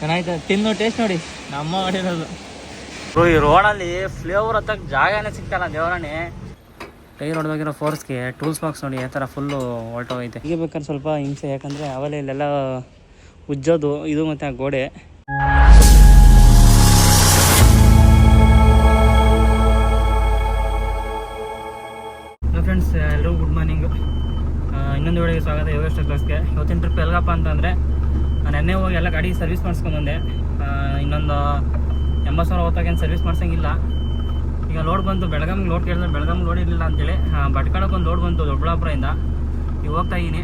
ಚೆನ್ನಾಯ್ತು ತಿನ್ನು ಟೇಸ್ಟ್ ನೋಡಿ. ನಮ್ಮ ಮಾಡಿರೋದು ಬ್ರೋ ಈ ರೋಡಲ್ಲಿ ಫ್ಲೇವರ್ ಹತ್ತಕ್ಕೆ ಜಾಗನೇ ಸಿಗ್ತಲ್ಲ ದೇವರಾಣಿ. ಟೈರ್ ಫೋರ್ಸ್ ಫೋರ್ಸ್ಗೆ ಟೂಲ್ಸ್ ಬಾಕ್ಸ್ ನೋಡಿ ಆ ಥರ ಫುಲ್ಲು ಹೊರಟೋಗೈತೆ ಹೀಗೆ ಬೇಕಾದ್ರೆ ಸ್ವಲ್ಪ ಹಿಂಸೆ ಯಾಕಂದರೆ ಅವಲೇ ಇಲ್ಲೆಲ್ಲ ಉಜ್ಜೋದು ಇದು ಮತ್ತು ಆ ಗೋಡೆ. ಫ್ರೆಂಡ್ಸ್ ಎಲ್ಲರೂ ಗುಡ್ ಮಾರ್ನಿಂಗ್ ಇನ್ನೊಂದು ವೇಳೆಗೆ ಸ್ವಾಗತ ಯೋಗೇಶ್ವರ ಕ್ಲಾಸ್ಗೆ ಇವತ್ತಿನ ಟ್ರಿಪ್ ಎಲ್ಗಪ್ಪ ಅಂತಂದರೆ ನಾನು ಹೋಗಿ ಎಲ್ಲ ಗಾಡಿ ಸರ್ವಿಸ್ ಮಾಡಿಸ್ಕೊಂಬಂದೆ ಬಂದೆ. ಇನ್ನೊಂದು ಎಂಬತ್ತು ಸಾವಿರ ಹೊತ್ತಾಗೇನು ಸರ್ವಿಸ್ ಮಾಡ್ಸೋಂಗಿಲ್ಲ. ಈಗ ಲೋಡ್ ಬಂತು ಬೆಳಗಾಮಿಗೆ ಲೋಡ್ ಕೇಳಿದ್ರೆ ಬೆಳಗಾಮ್ ಲೋಡ್ ಇರಲಿಲ್ಲ ಅಂತೇಳಿ ಭಟ್ಕಳಕ್ಕೆ ಒಂದು ಲೋಡ್ ಬಂತು ದೊಡ್ಡಬಳ್ಳಾಪುರದಿಂದ ಈಗ ಹೋಗ್ತಾ ಇದ್ದೀನಿ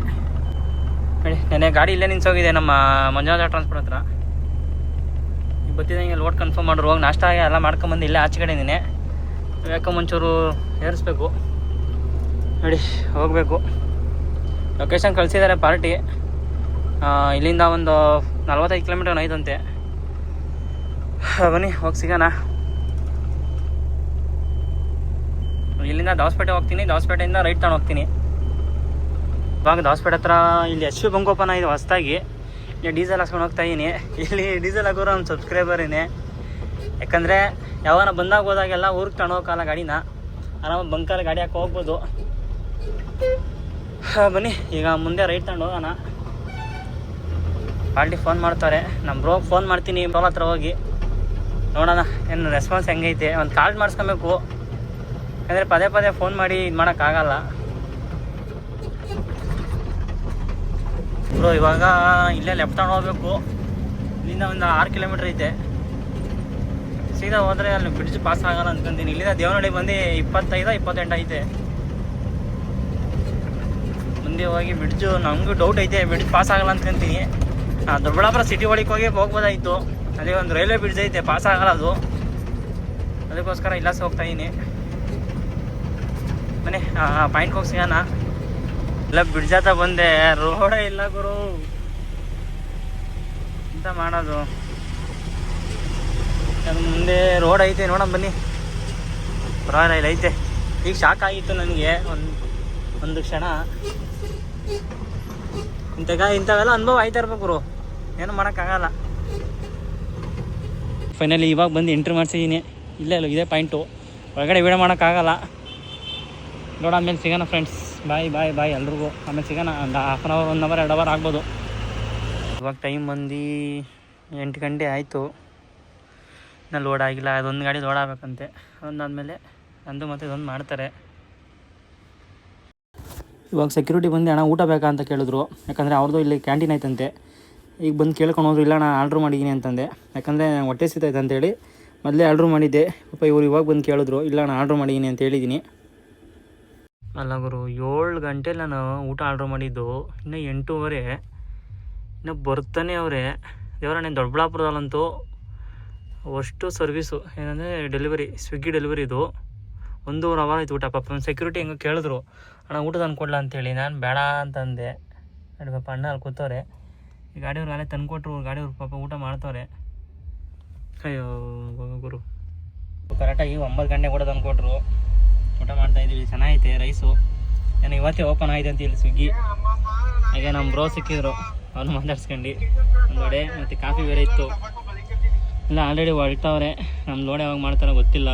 ಹೇಳಿ ನೆನ್ನೆ ಗಾಡಿ ಇಲ್ಲೇ ನಿಲ್ಸೋಗಿದೆ ನಮ್ಮ ಮಂಜುನಾಥ ಟ್ರಾನ್ಸ್ಪೋರ್ಟ್ ಹತ್ರ. ಈಗ ಬತ್ತಿದಂಗೆ ಲೋಡ್ ಕನ್ಫರ್ಮ್ ಮಾಡ್ರು. ಹೋಗಿ ನಾಷ್ಟ ಎಲ್ಲ ಮಾಡ್ಕೊಂಬಂದು ಇಲ್ಲೇ ಆಚೆ ಕಡೆ ಇದ್ದೀನಿ ಯಾಕೆ ಮುಂಚೂರು ಏರಿಸ್ಬೇಕು. ನೋಡಿ, ಹೋಗಬೇಕು. ಲೊಕೇಶನ್ ಕಳಿಸಿದ್ದಾರೆ ಪಾರ್ಟಿ. ಇಲ್ಲಿಂದ ಒಂದು ನಲ್ವತ್ತೈದು ಕಿಲೋಮೀಟರ್ ಐದಂತೆ ಬನ್ನಿ, ಹೋಗಿ ಸಿಗೋಣ. ಇಲ್ಲಿಂದ ದಾವಸ್ಪೇಟೆ ಹೋಗ್ತೀನಿ, ದಾವಸ್ಪೇಟೆಯಿಂದ ರೈಟ್ ತಗೊಂಡು ಹೋಗ್ತೀನಿ. ಇವಾಗ ದಾವಸ್ಪೇಟೆ ಹತ್ರ ಇಲ್ಲಿ ಎಚ್ ಬಂಗೋಪನ ಇದೆ ಹೊಸದಾಗಿ. ಇಲ್ಲಿ ಡೀಸೆಲ್ ಹಾಕ್ಸ್ಕೊಂಡು ಹೋಗ್ತಾ ಇದ್ದೀನಿ ಇಲ್ಲಿ ಡೀಸೆಲ್ ಹಾಕೋರು ಒಂದು ಸಬ್ಸ್ಕ್ರೈಬರೇನೆ. ಯಾಕಂದರೆ ಯಾವಾಗ ಬಂದಾಗ ಹೋದಾಗೆಲ್ಲ ಊರಿಗೆ ತಗೊಂಡು ಹೋಗಲ್ಲ ಗಾಡಿನ. ಆರಾಮಾಗಿ ಬಂಕಲ್ಲಿ ಗಾಡಿ ಹಾಕಿ ಹೋಗ್ಬೋದು. ಬನ್ನಿ, ಈಗ ಮುಂದೆ ರೈಟ್ ತಗೊಂಡು ಹೋಗೋಣ. ಪಾರ್ಟಿ ಫೋನ್ ಮಾಡ್ತಾರೆ. ನಮ್ಮ ಬ್ರೋ ಫೋನ್ ಮಾಡ್ತೀನಿ ಬ್ರೋ ಹತ್ರ ಹೋಗಿ. ನೋಡೋಣ, ಏನು ರೆಸ್ಪಾನ್ಸ್ ಹೆಂಗೈತೆ? ಒಂದು ಕಾಲ್ ಮಾಡಿಸ್ಕೊಬೇಕು. ಯಾಕಂದರೆ ಪದೇ ಪದೇ ಫೋನ್ ಮಾಡಿ ಇದು ಮಾಡೋಕ್ಕಾಗಲ್ಲ ಬ್ರೋ ಇವಾಗ ಇಲ್ಲೇ ಲೆಫ್ಟ್ ತಗೊಂಡು ಹೋಗ್ಬೇಕು. ಇಲ್ಲಿಂದ ಒಂದು ಆರು ಕಿಲೋಮೀಟ್ರ್ ಐತೆ. ಸೀದಾ ಹೋದರೆ ಅಲ್ಲಿ ಬ್ರಿಡ್ಜ್ ಪಾಸ್ ಆಗಲ್ಲ ಅಂದ್ಕೊಂತೀನಿ ಇಲ್ಲಿಂದ ದೇವನಹಳ್ಳಿ ಬಂದು ಇಪ್ಪತ್ತೈದು, ಇಪ್ಪತ್ತೆಂಟು ಐತೆ. ಮುಂದೆ ಹೋಗಿ ಬ್ರಿಡ್ಜು ನಮಗೂ ಡೌಟ್ ಐತೆ ಬ್ರಿಡ್ಜ್ ಪಾಸ್ ಆಗಲ್ಲ ಅಂದ್ಕೊಂತೀನಿ ದೊಡ್ಡಬಳ್ಳಾಪುರ ಸಿಟಿ ಒಳಗೆ ಹೋಗಿ ಹೋಗ್ಬೋದಾಯಿತು. ಅಲ್ಲಿ ಒಂದು ರೈಲ್ವೆ ಬ್ರಿಡ್ಜ್ ಐತೆ ಪಾಸ್ ಆಗಲ್ಲ ಅದು. ಅದಕ್ಕೋಸ್ಕರ ಇಲ್ಲ ಹೋಗ್ತಾ ಇದ್ದೀನಿ ಮನೆ ಪಾಯಿಂಟ್ಗೆ ಹೋಗಿ ಸಿಗೋಣ. ಇಲ್ಲ ಬ್ರಿಡ್ಜ್ ಹತ್ರ ಬಂದೆ. ರೋಡೇ ಇಲ್ಲ ಗುರು. ಎಂತ ಮಾಡೋದು? ಮುಂದೆ ರೋಡ್ ಐತೆ, ನೋಡೋಣ ಬನ್ನಿ. ಪರವಾಗಿಲ್ಲ, ಇಲ್ಲ ಐತೆ. ಈಗ ಶಾಕ್ ಆಗಿತ್ತು ನನಗೆ. ಒಂದು ಒಂದು ಕ್ಷಣ. ಇಂಥಗ, ಇಂಥವೆಲ್ಲ ಅನುಭವ ಆಯ್ತಾ ಇರ್ಬೇಕು ಏನು ಮಾಡೋಕ್ಕಾಗಲ್ಲ. ಫೈನಲಿ ಇವಾಗ ಬಂದು ಎಂಟ್ರಿ ಮಾಡಿಸಿದ್ದೀನಿ ಇಲ್ಲೇ ಅಲ್ಲ, ಇದೇ ಪಾಯಿಂಟು ಒಳಗಡೆ ವೀಡಿಯೋ ಮಾಡೋಕ್ಕಾಗಲ್ಲ. ನೋಡ, ಆಮೇಲೆ ಸಿಗೋಣ ಫ್ರೆಂಡ್ಸ್ ಬಾಯ್ ಬಾಯ್ ಬಾಯ್ ಎಲ್ರಿಗೂ. ಆಮೇಲೆ ಸಿಗೋಣ. ಒಂದು half an hour one hour ಎರಡು ಅವರ್ ಆಗ್ಬೋದು. ಇವಾಗ ಟೈಮ್ ಬಂದು ಎಂಟು ಗಂಟೆ ಆಯಿತು. ನಾನು ಲೋಡ್ ಆಗಿಲ್ಲ. ಅದೊಂದು ಗಾಡಿ ಲೋಡ್ ಆಗಬೇಕಂತೆ. ಒಂದಾದಮೇಲೆ ನಂದು ಮತ್ತು ಇದೊಂದು ಮಾಡ್ತಾರೆ. ಇವಾಗ ಸೆಕ್ಯೂರಿಟಿ ಬಂದು, ಅಣ್ಣ, ಊಟ ಬೇಕಾ? ಅಂತ ಕೇಳಿದ್ರು. ಯಾಕಂದರೆ ಅವ್ರದ್ದು ಇಲ್ಲಿ ಕ್ಯಾಂಟೀನ್ ಐತಂತೆ. ಈಗ ಬಂದು ಕೇಳ್ಕೊಂಡು ಹೋದ್ರು, ಇಲ್ಲ ನಾನು ಆರ್ಡ್ರ್ ಮಾಡಿದ್ದೀನಿ ಅಂತಂದೆ. ಯಾಕಂದರೆ ಹೊಟ್ಟೆ ಸಿಗ್ತೈತೆ ಅಂತೇಳಿ. ಮೊದಲೇ ಆರ್ಡ್ರ್ ಮಾಡಿದ್ದೆ. ಪಾಪ ಇವ್ರು ಇವಾಗ ಬಂದು ಕೇಳಿದ್ರು, ಇಲ್ಲ ನಾನು ಆರ್ಡ್ರ್ ಮಾಡಿದ್ದೀನಿ ಅಂತ ಹೇಳಿದ್ದೀನಿ ಅಲ್ಲ ಗುರು, ಏಳು ಗಂಟೆ ನಾನು ಊಟ ಆರ್ಡ್ರ್ ಮಾಡಿದ್ದು. ಇನ್ನು ಎಂಟೂವರೆ. ಇನ್ನು ಬರ್ತಾನೆ ಅವರೇ. ದೇವರಣ್ಣ ದೊಡ್ಡಬಳ್ಳಾಪುರದಲ್ಲಂತೂ ಅಷ್ಟು ಸರ್ವಿಸು ಏನಂದರೆ ಡೆಲಿವರಿ ಸ್ವಿಗ್ಗಿ ಡೆಲಿವರಿದು ಒಂದೂವರೆ ಅವರ್ ಆಯ್ತು ಊಟ. ಪಾಪ ಸೆಕ್ಯೂರಿಟಿ ಹೆಂಗೆ ಕೇಳಿದ್ರು. ಅಣ್ಣ ಊಟ ತಂದು ಕೊಡಲ ಅಂತೇಳಿ. ನಾನು, ಬೇಡ ಅಂತಂದೆ. ನೋಡಿ ಪಾಪ ಅಣ್ಣ ಅಲ್ಲಿ ಕೂತವ್ರೆ. ಈ ಗಾಡಿಯವ್ರು ಅಲ್ಲೇ ತಂದು ಕೊಟ್ಟರು ಗಾಡಿಯವ್ರು ಪಾಪ ಊಟ ಮಾಡ್ತವ್ರೆ. ಅಯ್ಯೋ ಗುರು. ಕರೆಕ್ಟಾಗಿ ಒಂಬತ್ತು ಗಂಟೆ ಕೂಡ ತಂದು ಕೊಟ್ಟರು ಊಟ ಮಾಡ್ತಾ ಇದೀವಿ ಚೆನ್ನಾಗೈತೆ ರೈಸು. ಏನೋ ಇವತ್ತೇ ಓಪನ್ ಆಗಿದೆ ಅಂತ ಇಲ್ಲಿ ಸ್ವಿಗ್ಗಿ. ಹಾಗೆ ನಮ್ಮ ಬ್ರೋ ಸಿಕ್ಕಿದ್ರು ಅವ್ರನ್ನ ಮಾತಾಡ್ಸ್ಕೊಂಡು. ಒಂದು ವಡೆ ಮತ್ತು ಕಾಫಿ ಬೇರೆ ಇತ್ತು. ಇಲ್ಲ ಆಲ್ರೆಡಿ ಹೊರಟವ್ರೆ. ನಮ್ಮ ಲೋಡ್ ಯಾವಾಗ ಮಾಡ್ತಾರೋ ಗೊತ್ತಿಲ್ಲ.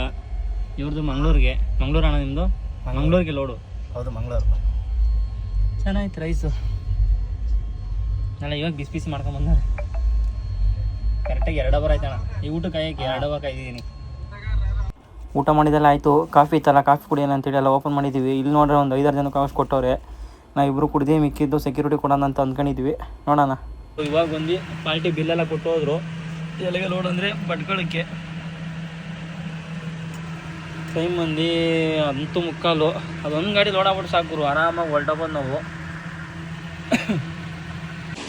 ಇವ್ರದ್ದು ಮಂಗಳೂರಿಗೆ. ಮಂಗ್ಳೂರು ಅಣ್ಣ ನಿಮ್ಮದು ಮಂಗ್ಳೂರಿಗೆ ಲೋಡು. ಹೌದು ಮಂಗಳೂರು. ಚೆನ್ನಾಗಿತ್ತು ರೈಸು. ನಾಳೆ ಇವಾಗ ಬಿಸಿ ಬಿಸಿ ಮಾಡ್ಕೊಂಬಂದಾರೆ ಕರೆಕ್ಟಾಗಿ ಎರಡು ಅವರ್ ಆಯ್ತಣ್ಣ. ಈ ಊಟ ಕಾಯಕ್ಕೆ ಎರಡು ಅವರ್ ಕಾಯ್ದಿದ್ದೀನಿ. ಊಟ ಮಾಡಿದೆಲ್ಲ ಆಯಿತು. ಕಾಫಿ ಇತ್ತಲ್ಲ ಕಾಫಿ ಕುಡಿಯೋಣ ಅಂತೇಳಿ ಎಲ್ಲ ಓಪನ್ ಮಾಡಿದ್ದೀವಿ ಇಲ್ಲಿ ನೋಡ್ರೆ ಒಂದು ಐದಾರು ಜನಕ್ಕೆ ಕಾಫಿ ಕೊಟ್ಟವ್ರೆ. ನಾವು ಇಬ್ಬರು ಕುಡ್ದು ಮಿಕ್ಕಿದ್ದು ಸೆಕ್ಯೂರಿಟಿ ಕೊಡೋಣ ಅಂತ ಅಂದ್ಕೊಂಡಿದ್ವಿ. ನೋಡೋಣ. ಇವಾಗ ಬಂದು ಪಾರ್ಟಿ ಬಿಲ್ಲೆಲ್ಲ ಕೊಟ್ಟು ಹೋದ್ರು. ಎಲ್ಲಿಗೆ ಲೋಡ್ ಅಂದರೆ ಟೈಮ್ ಬಂದು ಅಂತೂ ಮುಕ್ಕಾಲು. ಅದೊಂದು ಗಾಡಿ ಲೋಡ್ ಆಗ್ಬಿಟ್ಟು ಸಾಕು ಆರಾಮಾಗಿ ಹೊರಟೋಗ್ಬೋದು ನಾವು.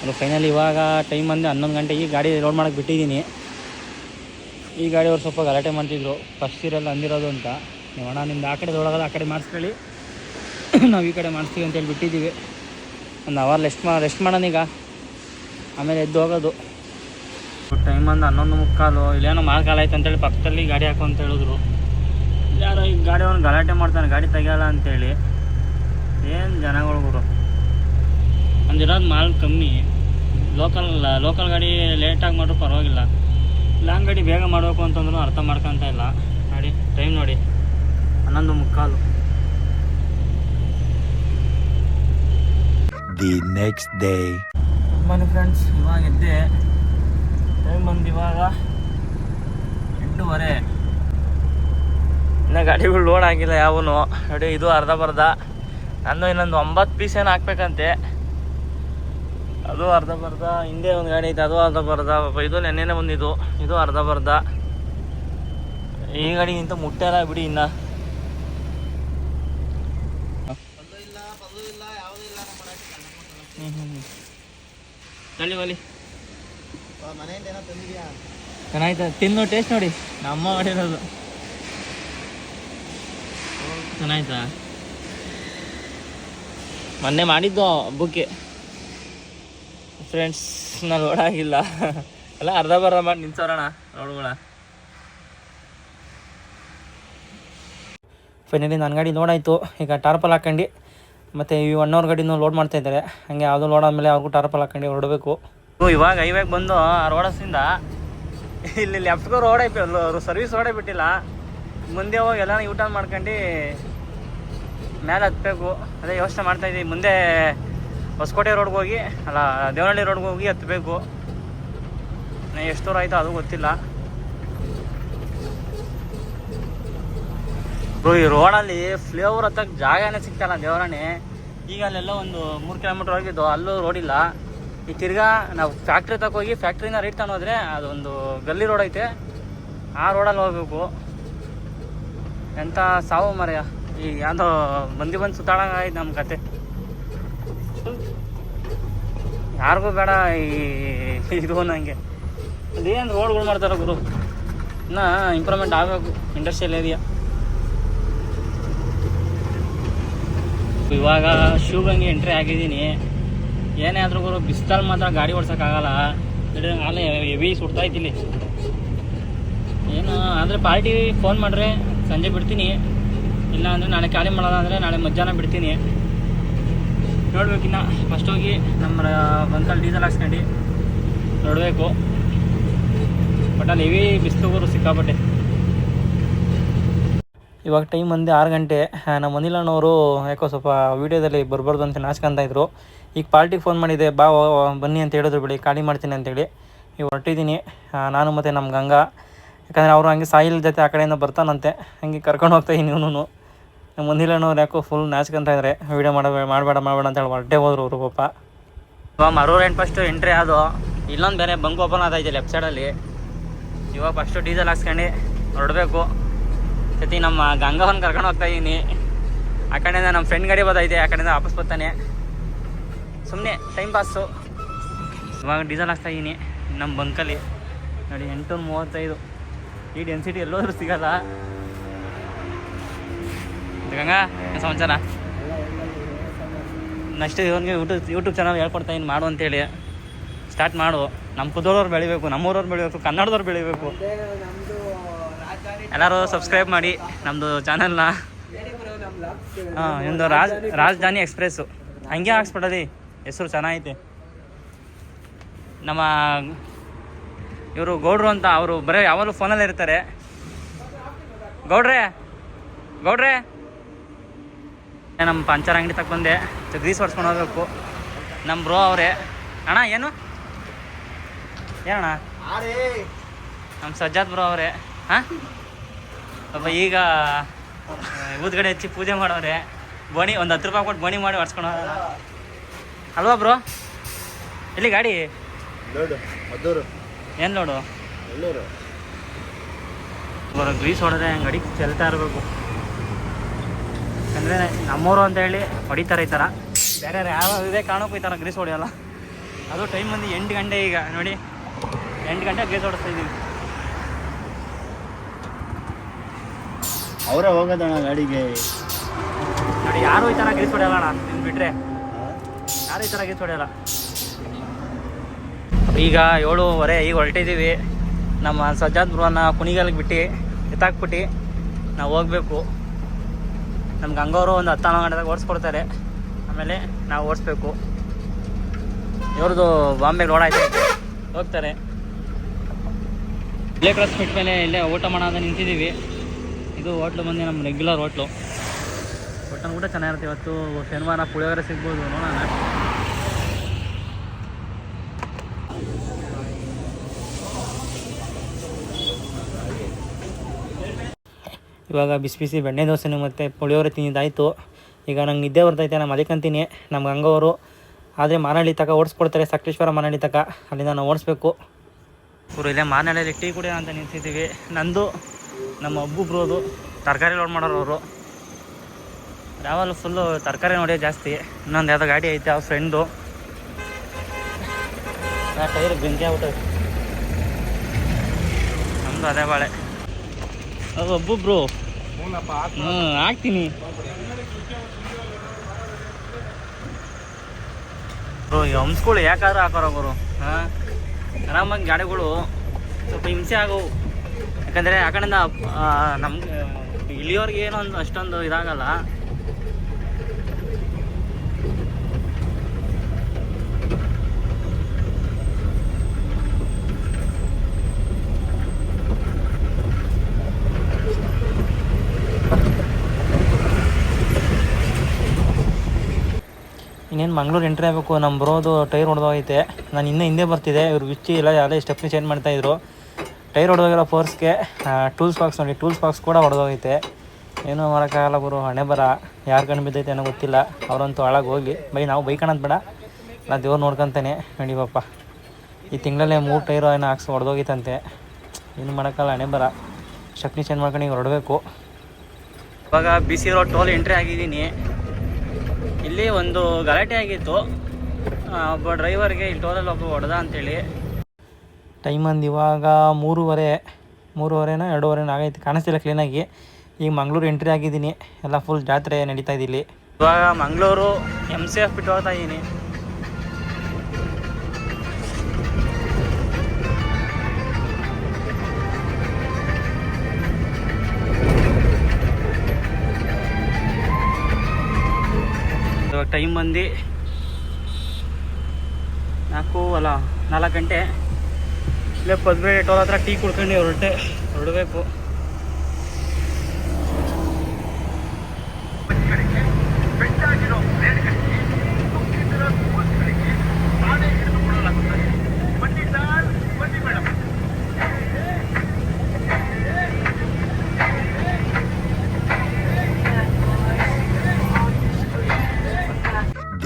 ಅದು ಫೈನಲ್ ಇವಾಗ ಟೈಮ್ ಅಂದರೆ ಹನ್ನೊಂದು ಗಂಟೆಗೆ ಗಾಡಿ ಲೋಡ್ ಮಾಡೋಕ್ಕೆ ಬಿಟ್ಟಿದ್ದೀನಿ. ಈ ಗಾಡಿ ಅವ್ರು ಸ್ವಲ್ಪ ಗಲಾಟೆ ಮಾಡ್ತಿದ್ರು. ಫಸ್ಟ್ ಇರಲ್ಲ ಅಂದಿರೋದು ಅಂತ. ನೀವು ಅಣ್ಣ ನಿಮ್ದು ಆ ಕಡೆ ದೊಳಗದ ಆ ಕಡೆ ಮಾಡಿಸ್ಕೊಳ್ಳಿ. ನಾವು ಈ ಕಡೆ ಮಾಡಿಸ್ತೀವಿ ಅಂತೇಳಿ ಬಿಟ್ಟಿದ್ದೀವಿ. ಒಂದು ಅವರ್ ರೆಸ್ಟ್ ಮಾ ರೆಸ್ಟ್ ಮಾಡೋಣ ಈಗ. ಆಮೇಲೆ ಎದ್ದು ಹೋಗೋದು. ಟೈಮ್ ಒಂದು ಹನ್ನೊಂದು ಮುಕ್ಕಾಲು. ಇಲ್ಲೇನೋ ಮಾರ್ಕಾಲ ಆಯ್ತು ಅಂತೇಳಿ ಪಕ್ಕದಲ್ಲಿ ಗಾಡಿ ಹಾಕು ಅಂತ ಹೇಳಿದ್ರು. ಯಾರೋ ಈ ಗಾಡಿ ಅವ್ನು ಗಲಾಟೆ ಮಾಡ್ತಾನೆ, ಗಾಡಿ ತೆಗಿಯಲ್ಲ ಅಂತೇಳಿ ಏನು ಜನಗಳು ಗುರು? ಅಂದಿರೋದು ಮಾಲ್ ಕಮ್ಮಿ. ಲೋಕಲ್ ಲೋಕಲ್ ಗಾಡಿ ಲೇಟಾಗಿ ಮಾಡ್ರೂ ಪರವಾಗಿಲ್ಲ. ಲಾಂಗ್ ಗಾಡಿ ಬೇಗ ಮಾಡಬೇಕು ಅಂತಂದ್ರೂ ಅರ್ಥ ಮಾಡ್ಕೊತ ಇಲ್ಲ. ನೋಡಿ ಟೈಮ್ ನೋಡಿ. ಹನ್ನೊಂದು ಮುಕ್ಕಾಲು. ದಿ ನೆಕ್ಸ್ಟ್ ಡೇ ಮನೆ ಫ್ರೆಂಡ್ಸ್ ಇವಾಗ ಇದ್ದೆ ಟೈಮ್ ಬಂದು ಇವಾಗ ಎಂಟೂವರೆ. ಇನ್ನು ಗಾಡಿಗಳು ಲೋಡ್ ಆಗಿಲ್ಲ ಯಾವೂ ನೋಡಿ ಇದು ಅರ್ಧ ಬರ್ಧ. ನಂದು ಇನ್ನೊಂದು ಒಂಬತ್ತು ಪೀಸ್ ಏನು ಹಾಕ್ಬೇಕಂತೆ. ಅದು ಅರ್ಧ ಬರ್ಧ ಹಿಂದೆ ಒಂದು ಗಾಡಿ ಐತೆ, ಅದು ಅರ್ಧ ಬರ್ಧ ಇದು ನೆನ್ನೆನೆ ಬಂದಿದ್ದು. ಇದು ಅರ್ಧ ಬರ್ಧ ಈ ಗಾಡಿಗಿಂತ ಮುಟ್ಟೆಲ್ಲ ಬಿಡಿ ಇನ್ನ. ತಳ್ಳಿ ಒಲಿ. ಚೆನ್ನಾಯ್ತಾ ತಿನ್ನು ಟೇಸ್ಟ್ ನೋಡಿ. ನಮ್ಮ ಮಾಡಿರೋದು. ಚೆನ್ನಾಯ್ತಾ ಮೊನ್ನೆ ಮಾಡಿದ್ದು ಹಬ್ಬಕ್ಕೆ. ಫ್ರೆಂಡ್ಸ್ ನಾನು ನೋಡಾಗಿಲ್ಲ. ಎಲ್ಲ ಅರ್ಧ ಬರ್ಧ ಮಾಡಿ ನಿಂತೋರೋಣ ನೋಡೋಣ ಫೈನಲಿ ನನ್ನ ಗಾಡಿ ಲೋಡ್ ಆಯಿತು. ಈಗ ಟಾರ್ಪಲ್ ಹಾಕೊಂಡು, ಮತ್ತು ಈ ಒನ್ ಅವರ್ ಗಾಡಿನೂ ಲೋಡ್ ಮಾಡ್ತಾ ಇದ್ದಾರೆ. ಹಾಗೆ ಅದು ಲೋಡ್ ಆದಮೇಲೆ ಅವ್ರಿಗೂ ಟಾರ್ಪಲ್ ಹಾಕೊಂಡು ಹೊರಡಬೇಕು ಇವಾಗ ಹೈವೇಗೆ ಬಂದು ಆ ರೋಡಸಿಂದ ಇಲ್ಲಿ ಲೆಫ್ಟ್ಗೂ ರೋಡ್ ಐತೆ ಸರ್ವಿಸ್ ರೋಡೇ ಬಿಟ್ಟಿಲ್ಲ. ಮುಂದೆ ಹೋಗಿ ಎಲ್ಲ ಯೂಟರ್ನ್ ಮಾಡ್ಕೊಂಡು ಮೇಲೆ ಹತ್ಬೇಕು. ಅದೇ ಯೋಚನೆ ಮಾಡ್ತಾ ಇದ್ದೀವಿ ಮುಂದೆ ಹೊಸಕೋಟೆ ರೋಡ್ಗೆ ಹೋಗಿ, ಅಲ್ಲ, ದೇವನಹಳ್ಳಿ ರೋಡ್ಗೆ ಹೋಗಿ ಹತ್ತಬೇಕು ಎಷ್ಟು ದೂರ ಆಯಿತು ಅದು ಗೊತ್ತಿಲ್ಲ. ಬ್ರೋ, ಈ ರೋಡಲ್ಲಿ ಫ್ಲೇವರ್ ಹತ್ತಕ್ಕೆ ಜಾಗನೇ ಸಿಗ್ತಲ್ಲ ದೇವರಾಣಿ. ಈಗ ಅಲ್ಲೆಲ್ಲ ಒಂದು ಮೂರು ಕಿಲೋಮೀಟ್ರ್ ಹೋಗಿದ್ದು, ಅಲ್ಲೂ ರೋಡ್ ಇಲ್ಲ. ಈ ತಿರ್ಗಾ ನಾವು ಫ್ಯಾಕ್ಟ್ರಿ ತಕ್ಕ ಹೋಗಿ ಫ್ಯಾಕ್ಟ್ರಿನ ರೈಟ್ ತಗೊಂಡೋದ್ರೆ ಅದೊಂದು ಗಲ್ಲಿ ರೋಡ್ ಐತೆ. ಆ ರೋಡಲ್ಲಿ ಹೋಗ್ಬೇಕು. ಎಂಥ ಸಾವು ಮರೆಯ. ಈ ಯಾವುದೋ ಬಂದು ಬಂದು ಸುತ್ತಾಡಂಗೆ ಆಯ್ತು ನಮ್ಮ ಕತೆ. ಯಾರಿಗೂ ಬೇಡ ಈ ಇದು ನನಗೆ ಅದೇನು ರೋಡ್ಗಳು ಮಾಡ್ತಾರೆ ಗುರು? ಇನ್ನೂ ಇಂಪ್ರೂವ್ಮೆಂಟ್ ಆಗಬೇಕು ಇಂಡಸ್ಟ್ರಿಯಲ್ ಏರಿಯಾ ಇವಾಗ ಶಿವಗಂಗೆ ಎಂಟ್ರಿ ಆಗಿದ್ದೀನಿ. ಏನೇ ಆದರೂ ಗುರು ಬಿಸ್ತಲ್ ಮಾತ್ರ ಗಾಡಿ ಓಡ್ಸೋಕ್ಕಾಗಲ್ಲ ಅಲ್ಲೇ ಹೆವಿ ಸುಡ್ತಾ ಇದ್ದೀನಿ. ಏನು ಅಂದರೆ ಪಾರ್ಟಿ ಫೋನ್ ಮಾಡ್ರೆ, ಸಂಜೆ ಬಿಡ್ತೀನಿ. ಇಲ್ಲ ಅಂದರೆ ನಾಳೆ ಖಾಲಿ ಮಾಡೋದಂದರೆ ನಾಳೆ ಮಧ್ಯಾಹ್ನ ಬಿಡ್ತೀನಿ. ನೋಡ್ಬೇಕಿನ್ನ. ಫಸ್ಟ್ ಹೋಗಿ ನಮ್ಮ ಬಂದಲ್ಲಿ ಡೀಸೆಲ್ ಹಾಕ್ಸ್ಕೊಂಡು. ನೋಡಬೇಕು. ಬಟ್ ಅಲ್ಲಿ ಹೆವಿ ಬಿಸಿಲುಗೋರು ಸಿಕ್ಕಾಪಟ್ಟೆ. ಇವಾಗ ಟೈಮ್ ಬಂದು ಆರು ಗಂಟೆ. ನಮ್ಮ ಮನಿಲಣ್ಣವರು ಯಾಕೋ ಸ್ವಲ್ಪ ವೀಡಿಯೋದಲ್ಲಿ ಬರಬಾರ್ದು ಅಂತ ನಾಚ್ಕೊಂತ ಇದ್ರು. ಈಗ ಪಾರ್ಟಿಗೆ ಫೋನ್ ಮಾಡಿದೆ, ಬಾ ಬನ್ನಿ ಅಂತ ಹೇಳಿದ್ರು ಬಿಡಿ, ಖಾಲಿ ಮಾಡ್ತೀನಿ ಅಂತೇಳಿ ಈಗ ಹೊರಟಿದ್ದೀನಿ. ನಾನು ಮತ್ತು ನಮ್ಮ ಗಂಗಾ. ಯಾಕಂದರೆ ಅವರು ಹಂಗೆ ಸಾಯಿಲ್ ಜೊತೆ ಆ ಕಡೆಯಿಂದ ಬರ್ತಾನಂತೆ. ಹಂಗೆ ಕರ್ಕೊಂಡು ಹೋಗ್ತಾ ಇದ್ದೀನಿ ಇವನು ನಮ್ಮ ಮುಂದಿಲ್ಲನವ್ರು ಯಾಕೋ ಫುಲ್ ನಾಚ್ಕೊಂತ ಇದ್ದಾರೆ ವೀಡಿಯೋ ಮಾಡಬೇಡ ಮಾಡಬೇಡ ಮಾಡಬೇಡ ಅಂತ ಹೇಳಿ ಹೊರಟೆ ಹೋದ್ರು ಅವರು ಪಾಪ. ಇವಾಗ ಮರೂರ್ ಎಂಟು ಫಸ್ಟು ಎಂಟ್ರಿ ಅದು. ಇಲ್ಲೊಂದು ಬೇರೆ ಬಂಕ್ ಓಪನ್ ಇದೆ ಲೆಫ್ಟ್ ಸೈಡಲ್ಲಿ ಇವಾಗ ಫಸ್ಟು ಡೀಸೆಲ್ ಹಾಕ್ಸ್ಕೊಂಡು ಹೊರಡಬೇಕು. ಸತಿ ನಮ್ಮ ಗಂಗಾವನ್ ಕರ್ಕೊಂಡು ಹೋಗ್ತಾ ಇದ್ದೀನಿ ಆ ಕಡೆಯಿಂದ ನಮ್ಮ ಫ್ರೆಂಡ್ ಗಾಡಿ ಬದೈತೆ ಆ ಕಡೆಯಿಂದ ವಾಪಸ್ ಬರ್ತಾನೆ. ಸುಮ್ಮನೆ ಟೈಮ್ ಪಾಸು ಇವಾಗ ಡೀಸೆಲ್ ಹಾಕ್ತಾ ಇದ್ದೀನಿ ನಮ್ಮ ಬಂಕಲ್ಲಿ ನೋಡಿ, ಎಂಟು ಮೂವತ್ತೈದು. ಈ ಡೆನ್ಸಿಟಿ ಎಲ್ಲೋದ್ರೂ ಸಿಗಲ್ಲ. ಗಂಗಾ ಸಮಾಚಾರ? ನೆಕ್ಸ್ಟ್ ಇವನಿಗೆ ಯೂಟ್ಯೂಬ್ ಯೂಟ್ಯೂಬ್ ಚಾನಲ್ ಹೇಳ್ಕೊಡ್ತಾ ಇನ್ನು ಮಾಡು ಅಂತೇಳಿ. ಸ್ಟಾರ್ಟ್ ಮಾಡು. ನಮ್ಮ ಕುದೂರವ್ರು ಬೆಳಿಬೇಕು, ನಮ್ಮೂರವ್ರು ಬೆಳಿಬೇಕು, ಕನ್ನಡದವ್ರು ಬೆಳಿಬೇಕು. ಎಲ್ಲರೂ ಸಬ್ಸ್ಕ್ರೈಬ್ ಮಾಡಿ ನಮ್ಮದು ಚಾನಲ್ನ ಹಾಂ ನಿಮ್ಮದು ರಾಜ್, ರಾಜಧಾನಿ ಎಕ್ಸ್ಪ್ರೆಸ್ಸು ಹಂಗೆ ಹಾಕ್ಸ್ಬಿಡೋದಿ ಹೆಸರು ಚೆನ್ನಾಗೈತೆ. ನಮ್ಮ ಇವರು ಗೌಡ್ರು ಅಂತ ಅವರು ಬರೀ ಯಾವಾಗಲೂ ಫೋನಲ್ಲಿ ಇರ್ತಾರೆ. ಗೌಡ್ರೆ? ಗೌಡ್ರೆ? ನಮ್ಮ ಪಂಚರ್ ಅಂಗಡಿ ತಕ್ಕ ಬಂದೆ. ಗ್ರೀಸ್ ಹೊಡ್ಸ್ಕೊಂಡು ಹೋಗ್ಬೇಕು. ನಮ್ಮ ಬ್ರೋ ಅವರೇ. ಅಣ್ಣ ಏನು? ಏನಣ್ಣ? ನಮ್ಮ ಸಜ್ಜಾದ್ ಬ್ರೋ ಅವರೇ. ಹಾಂ? ಪಾಪ ಈಗ ಊದ್ಗಡೆ ಹಚ್ಚಿ ಪೂಜೆ ಮಾಡೋರೆ. ಬೋಣಿ ಒಂದು ಹತ್ತು ರೂಪಾಯಿ ಕೊಟ್ಟು ಬೋಣಿ ಮಾಡಿ ಹೊಡ್ಸ್ಕೊಂಡು ಅಲ್ವಾ ಬ್ರೋ ಎಲ್ಲಿ ಗಾಡಿ? ಏನು ನೋಡು ಗ್ರೀಸ್ ಹೊಡೆದ್ರೆ ಗಾಡಿ ಚೆಲ್ತಾ ಇರಬೇಕು. ಅಂದರೆ ನಮ್ಮೂರು ಅಂತ ಹೇಳಿ ಹೊಡಿತಾರೆ ಈ ಥರ. ಬೇರೆ ಯಾವ ಇದೇ ಕಾರಣಕ್ಕೂ ಈ ಥರ ಗ್ರೀಸ್ ಹೊಡೆಯಲ್ಲ. ಅದು ಟೈಮ್ ಬಂದು ಎಂಟು ಗಂಟೆ ಈಗ ನೋಡಿ. ಎಂಟು ಗಂಟೆ ಗ್ರೀಸ್ ಹೊಡಿಸ್ತಾ ಇದ್ದೀವಿ ಅವರೇ ಹೋಗೋದಣ್ಣ ಗಾಡಿಗೆ. ನೋಡಿ ಯಾರು ಈ ಥರ ಗ್ರೀಸ್ ಹೊಡೆಯಲ್ಲ ಅಣ್ಣ ನಿನ್ನ ಬಿಟ್ಟರೆ ಯಾರು ಈ ಥರ ಗ್ರೀಸ್ ಹೊಡೆಯಲ್ಲ. ಈಗ ಏಳುವರೆ ಈಗ ಹೊರಟಿದ್ದೀವಿ. ನಮ್ಮ ಸಜ್ಜಾದ್ ಬ್ರೋನ ಕುಣಿಗಲ್ಗೆ ಬಿಟ್ಟು ಎತ್ತಾಕ್ಬಿಟ್ಟು ನಾವು ಹೋಗ್ಬೇಕು. ನಮ್ಮ ಹಂಗವರು ಒಂದು ಹತ್ತು ಹನ್ನೊಂದು ಗಂಟೆದಾಗ ಓಡಿಸ್ಕೊಡ್ತಾರೆ. ಆಮೇಲೆ ನಾವು ಓಡಿಸ್ಬೇಕು. ಇವ್ರದ್ದು ಬಾಂಬೆ ಲೋಡ್ ಆಯ್ತು. ಹೋಗ್ತಾರೆ. ಇಲ್ಲೇ ಕ್ರಾಸ್ ಬಿಟ್ಟ ಮೇಲೆ ಇಲ್ಲೇ ಊಟ ಮಾಡೋಣ ಅಂತ ನಿಂತಿದ್ದೀವಿ. ಇದು ಹೋಟ್ಲು ಬಂದು ನಮ್ಮ ರೆಗ್ಯುಲರ್ ಹೋಟ್ಲು. ಒಟ್ಟು ಊಟ ಚೆನ್ನಾಗಿರುತ್ತೆ ಇವತ್ತು. ಶನಿವಾರ ಪುಳಿಯೋಗರೆ ಸಿಗ್ಬೋದು. ನೋಡೋಣ. ಇವಾಗ ಬಿಸಿ ಬಿಸಿ ಬೆಣ್ಣೆ ದೋಸೆನೂ ಮತ್ತು ಪುಳಿಯೋರೆ ತಿಂದಿದ್ದಾಯಿತು. ಈಗ ನಂಗೆ ನಿದ್ದೆ ಬರ್ತೈತೆ, ನಾನು ಮಲಿಕಂತೀನಿ. ನಮ್ಮ ಗಂಗವರು ಆದರೆ ಮಾನಹಳ್ಳಿ ತಕ ಓಡಿಸ್ಕೊಡ್ತಾರೆ, ಸಕಲೇಶ್ವರ ಮಾನಹಳ್ಳಿ ತಕ. ಅಲ್ಲಿಂದ ನಾವು ಓಡಿಸ್ಬೇಕು. ಇವರು ಇಲ್ಲೇ ಮಾನಹಳ್ಳಿಯಲ್ಲಿ ಟೀ ಕುಡಿಯೋಣ ಅಂತ ನಿಂತಿದ್ದೀವಿ. ನಂದು, ನಮ್ಮ ಅಬ್ಬು ಬ್ರೋದು ತರಕಾರಿ ಲೋಡ್ ಮಾಡೋರು ಅವರು. ಫುಲ್ಲು ತರಕಾರಿ ನೋಡಿಯೋ ಜಾಸ್ತಿ. ಇನ್ನೊಂದು ಯಾವುದೋ ಗಾಡಿ ಐತೆ, ಅವ್ರ ಫ್ರೆಂಡು ಟೈರ್ ಬೆಂಕಿ ಆಗ್ಬಿಟ್ಟು ನಮ್ಮದು ಅದೇ ಬಾಳೆ. ಅದು ಬ್ರೋ. ಹ್ಞೂ ಹಾಕ್ತೀನಿ. ಬ್ರೋ ಈ ಹಂಸ್ಗಳು ಯಾಕಾದ್ರೂ ಹಾಕೋರ ಬ್ರೋ ಹಾಂ? ಆರಾಮಾಗಿ ಗಾಡಿಗಳು ಸ್ವಲ್ಪ ಹಿಂಸೆ ಆಗವು. ಯಾಕಂದರೆ ಆ ಕಡೆಯಿಂದ ನಮ್ಗೆ ಇಲ್ಲಿಯವ್ರಿಗೆ ಏನೋ ಒಂದು ಅಷ್ಟೊಂದು ಇದಾಗಲ್ಲ. ಮಂಗ್ಳೂರು ಎಂಟ್ರಿ ಆಗಬೇಕು ನಮ್ಮ ಬರೋದು ಟೈರ್ ಹೊಡೆದೋಗೈತೆ. ನಾನು ಇನ್ನೂ ಹಿಂದೆ ಬರ್ತಿದ್ದೆ ಇವ್ರು ಬಿಚ್ಚಿ ಇಲ್ಲ ಯಾವುದೇ ಸ್ಟೆಪ್ನಿ ಚೇಂಜ್ ಮಾಡ್ತಾಯಿದ್ರು ಟೈರ್ ಹೊಡೆದೋಗಿರೋ ಫೋರ್ಸ್ಗೆ ಟೂಲ್ಸ್ ಬಾಕ್ಸ್ ನೋಡಿ ಟೂಲ್ಸ್ ಬಾಕ್ಸ್ ಕೂಡ ಹೊಡೆದೋಗೈತೆ. ಏನೂ ಮಾಡೋಕ್ಕಾಗಲ್ಲ ಗುರು, ಹಣೆ ಬರ. ಯಾರು ಕಣ್ಣು ಬಿದ್ದೈತೆ ಏನೋ ಗೊತ್ತಿಲ್ಲ. ಅವರಂತೂ ಹಾಳಾಗಿ ಹೋಗಿ, ಬೈ, ನಾವು ಬೈಕಣಂತ ಬೇಡ. ನಾನು ದೇವ್ರು ನೋಡ್ಕೊತಾನೆ ಪಾಪ. ಈ ತಿಂಗಳಲ್ಲೇ ಮೂರು ಟೈರು ಏನೋ ಹಾಕ್ಸಿ ಹೊಡೆದೋಗಿತ್ತಂತೆ ಏನು ಮಾಡೋಕ್ಕಲ್ಲ ಹಣೆ ಬರ. ಸ್ಟೆಪ್ನಿ ಚೇಂಜ್ ಮಾಡ್ಕೊಂಡು ಈಗ ಹೊರಡಬೇಕು. ಇವಾಗ B C road toll entry ಆಗಿದ್ದೀನಿ. ಇಲ್ಲಿ ಒಂದು ಗಲಾಟೆ ಆಗಿತ್ತು. ಒಬ್ಬ ಡ್ರೈವರ್ಗೆ ಇಲ್ಲಿ ಟೋಲಲ್ಲಿ ಒಬ್ಬ ಹೊಡೆದ ಅಂತೇಳಿ. ಟೈಮ್ ಅಂದು ಇವಾಗ ಮೂರುವರೆ ಮೂರುವರೆನೋ ಎರಡೂವರೆನೋ ಆಗೈತೆ. ಕಾಣಿಸ್ತಿಲ್ಲ ಕ್ಲೀನಾಗಿ ಈಗ ಮಂಗಳೂರು ಎಂಟ್ರಿ ಆಗಿದ್ದೀನಿ. ಎಲ್ಲ ಫುಲ್ ಜಾತ್ರೆ ನಡೀತಾ ಇಲ್ಲಿ. ಇವಾಗ ಮಂಗಳೂರು ಎಂ ಸಿ ಎಫ್ ಬಿಟ್ಟು ಹೋಗ್ತಾ ಇದ್ದೀನಿ ಟೈಮ್ ಬಂದು ನಾಲ್ಕು ಅಲ್ಲ ನಾಲ್ಕು ಗಂಟೆ. ಇಲ್ಲೇ ಪದ್ಮೆ ಟೋಲ್ ಹತ್ರ ಟೀ ಕುಡ್ಕೊಂಡು ಹೊರಟೆ ಹೊರಡಬೇಕು.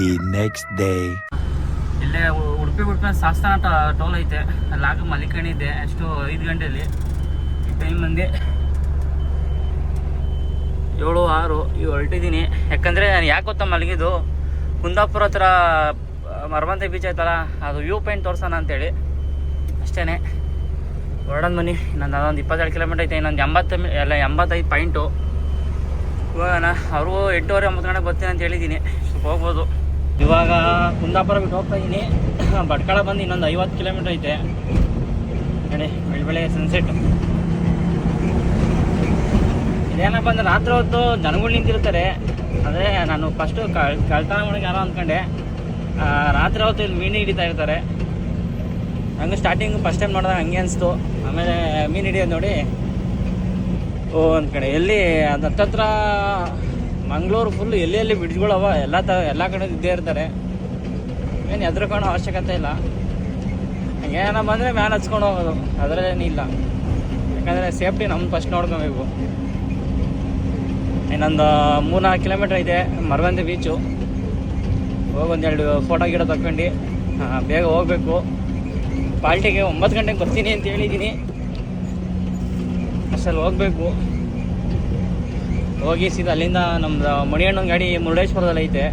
The next day. ಇಲ್ಲೇ ಉಡುಪಿ ಉಡುಪಿ ಸಾಸ್ತಾನ ಟೋಲ್ ಐತೆ. ಅಲ್ಲಿ ಆಗ ಮಲಿಕೊಂಡಿದ್ದೆ ಅಷ್ಟು ಐದು ಗಂಟೆಯಲ್ಲಿ ಟೈಮ್ ಬಂದು ಏಳು, ಆರು ಇವು ಹೊರಟಿದ್ದೀನಿ. ಯಾಕಂದರೆ ನಾನು ಯಾಕೆ ಗೊತ್ತಾ ಮಲಗಿದ್ದು? ಕುಂದಾಪುರ ಹತ್ರ ಮರವಂತೆ ಬೀಚ್ ಐತಲ್ಲ, ಅದು ವ್ಯೂ ಪಾಯಿಂಟ್ ತೋರ್ಸೋಣ ಅಂತೇಳಿ. ಅಷ್ಟೇ ಹೊರಡೋದು ಬನ್ನಿ. ನಾನು ಅದೊಂದು ಇಪ್ಪತ್ತೆರಡು ಕಿಲೋಮೀಟರ್ ಐತೆ, ಇನ್ನೊಂದು ಎಂಬತ್ತು ಎಲ್ಲ ಎಂಬತ್ತೈದು ಪಾಯಿಂಟು ಇವಾಗ ಅವ್ರಿಗೂ ಎಂಟೂವರೆ, ಒಂಬತ್ತು ಗಂಟೆಗೆ ಬರ್ತೀನಿ ಅಂತ ಹೇಳಿದ್ದೀನಿ. ಹೋಗ್ಬೋದು. ಇವಾಗ ಕುಂದಾಪುರ ಬಿಟ್ಟು ಹೋಗ್ತಾ ಇದ್ದೀನಿ ಭಟ್ಕಳ ಬಂದು ಇನ್ನೊಂದು ಐವತ್ತು ಕಿಲೋಮೀಟ್ರ್ ಐತೆ. ನೋಡಿ ಬೆಳೆ ಬೆಳೆ ಸನ್ಸೆಟ್ ಇದೇನಪ್ಪ ಅಂದ್ರೆ ರಾತ್ರಿ ಹೊತ್ತು ಜನಗಳು ನಿಂತಿರ್ತಾರೆ. ಅದೇ ನಾನು ಫಸ್ಟು ಕಳ್ ಕಳ್ತನ ಮಾಡೋಕೆ ಯಾರೋ ಅಂದ್ಕೊಂಡೆ. ರಾತ್ರಿ ಹೊತ್ತು ಇಲ್ಲಿ ಮೀನು ಹಿಡಿತಾ ಇರ್ತಾರೆ. ಹಂಗೆ ಸ್ಟಾರ್ಟಿಂಗ್ ಫಸ್ಟ್ ಟೈಮ್ ನೋಡಿದಾಗ ಹಂಗೆ ಅನಿಸ್ತು. ಆಮೇಲೆ ಮೀನು ಹಿಡಿಯೋದು ನೋಡಿ. ಓ, ಒಂದು ಕಡೆ ಎಲ್ಲಿ, ಅದು ಹತ್ತತ್ರ ಮಂಗಳೂರು ಫುಲ್ ಎಲ್ಲಿ ಎಲ್ಲಿ ಬ್ರಿಡ್ಜ್ಗಳವ ಎಲ್ಲ ತ, ಎಲ್ಲ ಕಡೆ ಇದ್ದೇ ಇರ್ತಾರೆ. ಏನು ಹೆದ್ರಕೊಳ್ಳೋ ಅವಶ್ಯಕತೆ ಇಲ್ಲ. ಏನೋ ಬಂದರೆ ಮ್ಯಾನ್ ಹಚ್ಕೊಂಡು ಹೋಗೋದು ಅದರಲ್ಲೇನಿಲ್ಲ ಯಾಕಂದರೆ ಸೇಫ್ಟಿ ನಮ್ಮ ಫಸ್ಟ್ ನೋಡ್ಕೊಬೇಕು. ಇನ್ನೊಂದು ಮೂರ್ನಾಲ್ಕು ಕಿಲೋಮೀಟ್ರ್ ಇದೆ ಮರವಂದಿ ಬೀಚು ಹೋಗೊಂದೆರಡು ಫೋಟೋ ಗಿಡ ತಕ್ಕೊಂಡು ಬೇಗ ಹೋಗಬೇಕು. ಪಾಲ್ಟಿಗೆ ಒಂಬತ್ತು ಗಂಟೆಗೆ ಬರ್ತೀನಿ ಅಂತ ಹೇಳಿದ್ದೀನಿ ಅಷ್ಟಲ್ಲಿ ಹೋಗಬೇಕು. ಹೋಗಿ ಸೀದಾ ಅಲ್ಲಿಂದ ನಮ್ದು ಮಣಿಯಣ್ಣನ ಗಾಡಿ ಮುರುಡೇಶ್ವರದಲ್ಲಿ ಐತೆ.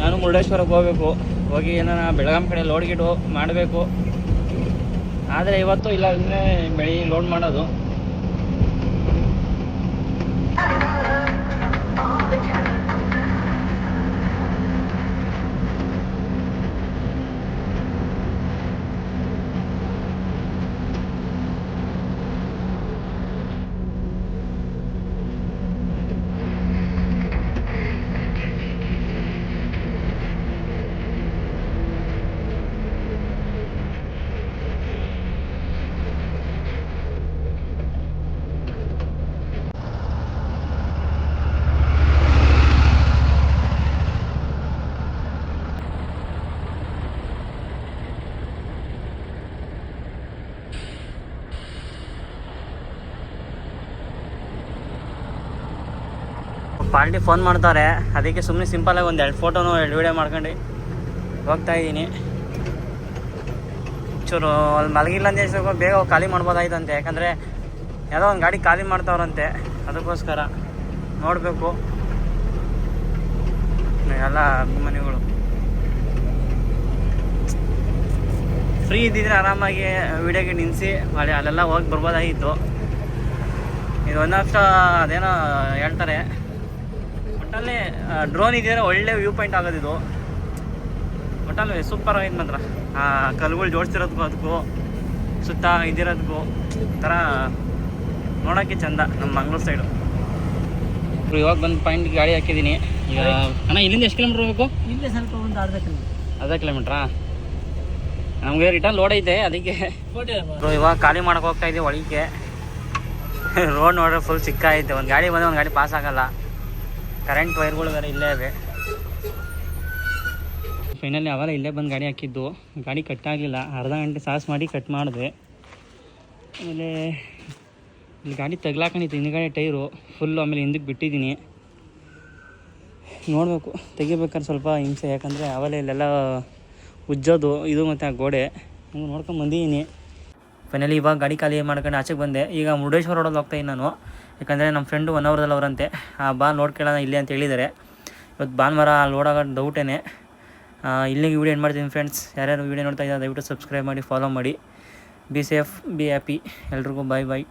ನಾನು ಮುರುಡೇಶ್ವರಕ್ಕೆ ಹೋಗಬೇಕು. ಹೋಗಿ ಏನಾರ ಬೆಳಗಾಂ ಕಡೆ ಲೋಡ್ ಮಾಡಬೇಕು. ಆದರೆ ಇವತ್ತು ಇಲ್ಲ ಅಂದರೆ ಬೆಳಿ ಲೋಡ್ ಮಾಡೋದು. ಪಾರ್ಟಿ ಫೋನ್ ಮಾಡ್ತಾರೆ. ಅದಕ್ಕೆ ಸುಮ್ಮನೆ ಸಿಂಪಲಾಗಿ ಒಂದು ಎರಡು ಫೋಟೋನು ಎರಡು ವೀಡಿಯೋ ಮಾಡ್ಕೊಂಡು. ಹೋಗ್ತಾ ಇದ್ದೀನಿ. ಚೂರು ಅಲ್ಲಿ ಮಲಗಿಲ್ಲ ಅಂತ ಸ್ವಲ್ಪ ಬೇಗ ಖಾಲಿ ಮಾಡ್ಬೋದಾಯ್ತಂತೆ. ಯಾಕಂದರೆ ಯಾವುದೋ ಒಂದು ಗಾಡಿ ಖಾಲಿ ಮಾಡ್ತಾವ್ರಂತೆ. ಅದಕ್ಕೋಸ್ಕರ ನೋಡಬೇಕು. ಎಲ್ಲ ಅಭಿಮಾನಿಗಳು. ಫ್ರೀ ಇದ್ದಿದ್ರೆ ಆರಾಮಾಗಿ ವಿಡಿಯೋಗೆ ನಿಲ್ಲಿಸಿ ಮಾಡಿ ಅಲ್ಲೆಲ್ಲ ಹೋಗಿ ಬರ್ಬೋದಾಗಿತ್ತು. ಇದು ಒಂದಷ್ಟು ಅದೇನೋ ಹೇಳ್ತಾರೆ. ಒಟ್ಟಲ್ಲಿ ಡ್ರೋನ್ ಇದ್ದಿದ್ರೆ ಒಳ್ಳೆ ವ್ಯೂ ಪಾಯಿಂಟ್ ಆಗೋದಿದು ಒಟ್ಟಲ್ಲಿ ಸೂಪರ್ ಆಗೈತೆ ಮಾತ್ರ. ಆ ಕಲ್ಗಳು ಜೋಡಿಸಿರೋದಕ್ಕೂ ಅದಕ್ಕೂ ಸುತ್ತ ಇದಿರೋದಕ್ಕೂ ಒಂಥರ ನೋಡೋಕ್ಕೆ ಚಂದ ನಮ್ಮ ಮಂಗ್ಳೂರು ಸೈಡು ಇವಾಗ ಬಂದು ಪಾಯಿಂಟ್ ಗಾಡಿ ಹಾಕಿದ್ದೀನಿ. ಈಗ ಅಣ್ಣ ಇಲ್ಲಿಂದ ಎಷ್ಟು ಕಿಲೋಮೀಟ್ರ್ ಹೋಗಬೇಕು? ಇಲ್ಲಿ ಸ್ವಲ್ಪ ಒಂದು ಅರ್ಧ ಕಿಲೋಮೀಟರ್. ಅರ್ಧ ಕಿಲೋಮೀಟ್ರಾ? ನಮಗೆ ರಿಟರ್ನ್ ಲೋಡ್ ಐತೆ ಅದಕ್ಕೆ. ಇವಾಗ ಖಾಲಿ ಮಾಡಕ್ಕೆ ಹೋಗ್ತಾ ಇದ್ದೀವಿ ಒಳಗೆ. ರೋಡ್ ನೋಡ್ರೆ ಫುಲ್ ಚಿಕ್ಕ ಐತೆ ಒಂದು ಗಾಡಿ ಬಂದರೆ ಒಂದು ಗಾಡಿ ಪಾಸ್ ಆಗಲ್ಲ. ಕರೆಂಟ್ ವೈರ್ಗಳು ಬೇರೆ ಇಲ್ಲೇ ಇವೆ. ಫೈನಲಿ ಅವೆಲ್ಲ ಇಲ್ಲೇ ಬಂದು ಗಾಡಿ ಹಾಕಿದ್ದು. ಗಾಡಿ ಕಟ್ ಆಗಲಿಲ್ಲ ಅರ್ಧ ಗಂಟೆ ಸಾಸ್ ಮಾಡಿ ಕಟ್ ಮಾಡಿದೆ. ಆಮೇಲೆ ಇಲ್ಲಿ ಗಾಡಿ ತಗ್ಲಾಕೊಂಡಿತ್ತು. ಹಿಂದ್ಗಡೆ ಟೈರು ಫುಲ್ಲು ಆಮೇಲೆ ಹಿಂದಕ್ಕೆ ಬಿಟ್ಟಿದ್ದೀನಿ. ನೋಡಬೇಕು. ತೆಗಿಬೇಕಾದ್ರೆ ಸ್ವಲ್ಪ ಹಿಂಸೆ. ಯಾಕಂದರೆ ಅವೆಲ್ಲ ಇಲ್ಲೆಲ್ಲ ಉಜ್ಜೋದು. ಇದು ಮತ್ತು ಆ ಗೋಡೆ. ಹಂಗೆ ನೋಡ್ಕೊಂಡು ಬಂದಿದ್ದೀನಿ. ಫೈನಲಿ ಇವಾಗ ಗಾಡಿ ಖಾಲಿ ಮಾಡ್ಕೊಂಡು ಆಚೆಗೆ ಬಂದೆ. ಈಗ ಮುರುಡೇಶ್ವರ ರೋಡಲ್ಲಿ ಹೋಗ್ತಾಯಿದ್ದೀನಿ ನಾನು. ಯಾಕಂದರೆ ನಮ್ಮ ಫ್ರೆಂಡು ಒನ್ ಅವರ್ದಲ್ಲಿ ಅವರಂತೆ. ಆ, ಬಾ ನೋಡ್ಕೊಳ್ಳೋಣ ಇಲ್ಲಿ ಅಂತ ಹೇಳಿದ್ದಾರೆ ಇವತ್ತು ಭಾನುವಾರ ಅಲ್ಲಿ ಓಡಾಗೋ ಡೌಟೇನೆ ಇಲ್ಲಿಗೆ ವೀಡಿಯೋ ಏನು ಮಾಡ್ತೀನಿ ಫ್ರೆಂಡ್ಸ್ ಯಾರ್ಯಾರು ವೀಡಿಯೋ ನೋಡ್ತಾ ಇದ್ದಾರೆ, ದಯವಿಟ್ಟು ಸಬ್ಸ್ಕ್ರೈಬ್ ಮಾಡಿ ಫಾಲೋ ಮಾಡಿ. ಬಿ ಸೇಫ್ ಬಿ ಹ್ಯಾಪಿ ಎಲ್ರಿಗೂ ಬಾಯ್ ಬಾಯ್